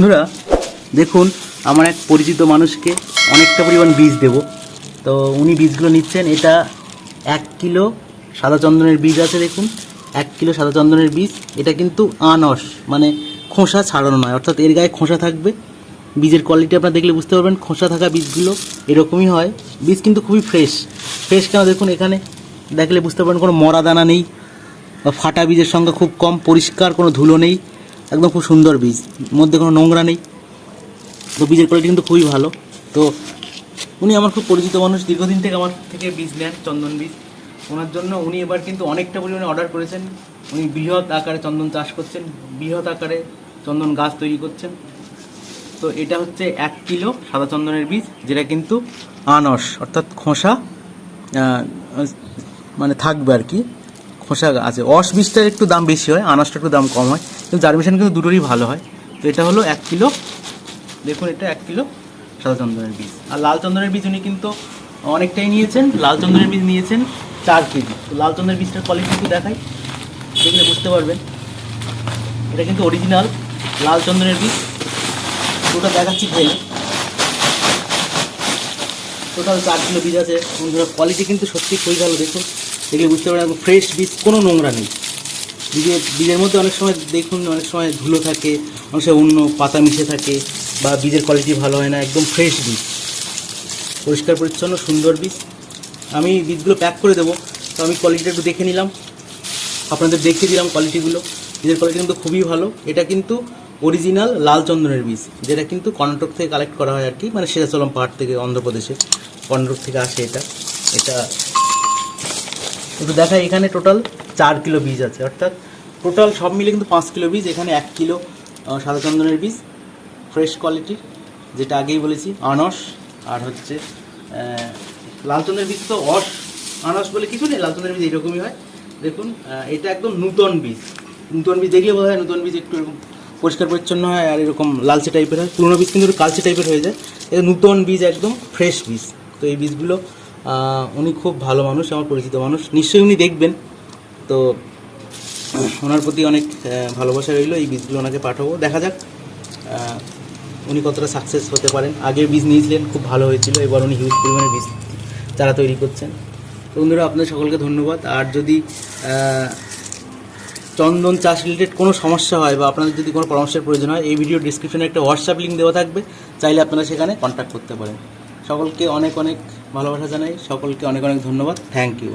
বন্ধুরা, দেখুন, আমার এক পরিচিত মানুষকে অনেকটা পরিমাণ বীজ দেব। তো উনি বীজগুলো নিচ্ছেন। এটা এক কিলো সাদা চন্দনের বীজ আছে, দেখুন। এক কিলো সাদা চন্দনের বীজ। এটা কিন্তু আনস মানে খোসা ছাড়ানো নয়, অর্থাৎ এর গায়ে খোসা থাকবে। বীজের কোয়ালিটি আপনারা দেখলে বুঝতে পারবেন, খোসা থাকা বীজগুলো এরকমই হয়। বীজ কিন্তু খুবই ফ্রেশ ফ্রেশ কেন? দেখুন, এখানে দেখলে বুঝতে পারবেন কোনো মরা দানা নেই বা ফাটা বীজের সংখ্যা খুব কম, পরিষ্কার কোনো ধুলো নেই। একদম খুব সুন্দর বীজ। মধ্যে কোনো নোংরা নেই। তো বীজের কোয়ালিটি কিন্তু খুবই ভালো। তো উনি আমার খুব পরিচিত মানুষ, দীর্ঘদিন থেকে আমার থেকে বীজ নেন, চন্দন বীজ। ওনার জন্য উনি এবার কিন্তু অনেকটা পরিমাণে অর্ডার করেছেন। উনি বৃহৎ আকারে চন্দন চাষ করছেন, বৃহৎ আকারে চন্দন গাছ তৈরি করছেন। তো এটা হচ্ছে এক কিলো সাদা চন্দনের বীজ, যেটা কিন্তু আনস অর্থাৎ খোসা মানে থাকবে আর কি। খোসা আছে। অস বীজটার একটু দাম বেশি হয় আনাজটা একটু দাম কম হয়, কিন্তু জার্মিশন কিন্তু দুটোরই ভালো হয়। তো এটা হলো এক কিলো। দেখুন, এটা এক কিলো সাদা চন্দনের বীজ। আর লাল চন্দনের বীজ উনি কিন্তু অনেকটাই নিয়েছেন। লাল চন্দনের বীজ নিয়েছেন চার কেজি। তো লাল চন্দনের বীজটার কোয়ালিটি একটু দেখাই। দেখলে বুঝতে পারবেন। এটা কিন্তু অরিজিনাল লাল চন্দনের বীজ। ওটা দেখাচ্ছি ফেলে টোটাল চার কিলো বীজ আছে। বন্ধুরা কোয়ালিটি কিন্তু সত্যি খুবই ভালো, দেখুন। দেখলে বুঝতে পারেন ফ্রেশ বীজ, কোনো নোংরা নেই। বীজের বীজের মধ্যে অনেক সময় দেখুন, অনেক সময় ধুলো থাকে, অনেক সময় অন্য পাতা মিশে থাকে, বা বীজের কোয়ালিটি ভালো হয় না, একদম ফ্রেশ বীজ। পরিষ্কার, পরিচ্ছন্ন, সুন্দর বীজ। আমি বীজগুলো প্যাক করে দেবো। তো আমি কোয়ালিটিটা একটু দেখে নিলাম। আপনাদের দেখিয়ে দিলাম কোয়ালিটিগুলো বীজের কোয়ালিটি কিন্তু খুবই ভালো। এটা কিন্তু অরিজিনাল লাল চন্দনের বীজ, যেটা কিন্তু কর্ণাটক থেকে কালেক্ট করা হয় আর কি মানে সেরাচলম পাহাড় থেকে অন্ধ্রপ্রদেশে, কর্ণাটক থেকে আসে এটা। এটা একটু দেখাই এখানে টোটাল চার কিলো বীজ আছে। অর্থাৎ টোটাল সব মিলে কিন্তু পাঁচ কিলো বীজ এখানে এক কিলো সাদা চন্দনের বীজ ফ্রেশ কোয়ালিটির যেটা আগেই বলেছি আনস আর হচ্ছে আহ, লাল চন্দনের বীজ তো অস আনস বলে কিছু নেই লাল চন্দনের বীজ এরকমই হয়। দেখুন এটা একদম নূতন বীজ। নূতন বীজ দেখলে বোধ হয় নূতন বীজ একটু এরকম পরিষ্কার পরিচ্ছন্ন হয় আর এরকম লালচে টাইপের হয়। পুরোনো বীজ কিন্তু কালচে টাইপের হয়ে যায়। এটা নূতন বীজ একদম ফ্রেশ বীজ। তো এই বীজগুলো উনি খুব ভালো মানুষ, আমার পরিচিত মানুষ। নিশ্চয়ই উনি দেখবেন। তো, ওনার প্রতি অনেক ভালোবাসা রইল। এই বীজগুলো ওনাকে পাঠাবো। দেখা যাক উনি কতটা সাকসেস হতে পারেন। আগের বীজ নিয়েছিলেন খুব ভালো হয়েছিল। এবার উনি হিউজ পরিমাণে বীজ চারা তৈরি করছেন। তো বন্ধুরা, আপনাদের সকলকে ধন্যবাদ। আর যদি চন্দন চাষ রিলেটেড কোনো সমস্যা হয় বা আপনাদের যদি কোনো পরামর্শের প্রয়োজন হয়, এই ভিডিও ডিসক্রিপশনে একটা হোয়াটসঅ্যাপ লিঙ্ক দেওয়া থাকবে। চাইলে আপনারা সেখানে কন্ট্যাক্ট করতে পারেন। সকলকে অনেক অনেক ভালোবাসা জানাই। সকলকে অনেক অনেক ধন্যবাদ। Thank you